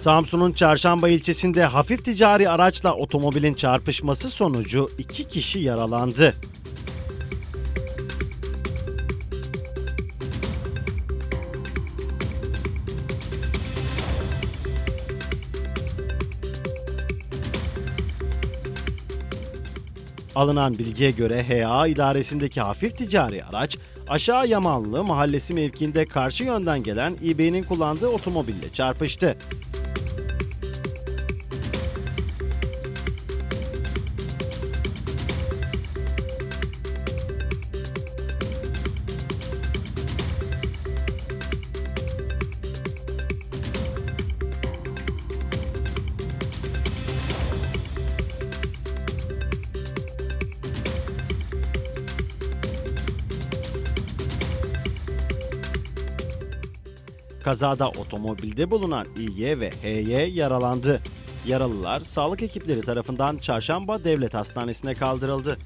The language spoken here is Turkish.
Samsun'un Çarşamba ilçesinde hafif ticari araçla otomobilin çarpışması sonucu iki kişi yaralandı. Alınan bilgiye göre HA idaresindeki hafif ticari araç aşağı Yamanlı mahallesi mevkiinde karşı yönden gelen İB'nin kullandığı otomobille çarpıştı. Kazada otomobilde bulunan İY ve HY yaralandı. Yaralılar sağlık ekipleri tarafından Çarşamba Devlet Hastanesi'ne kaldırıldı.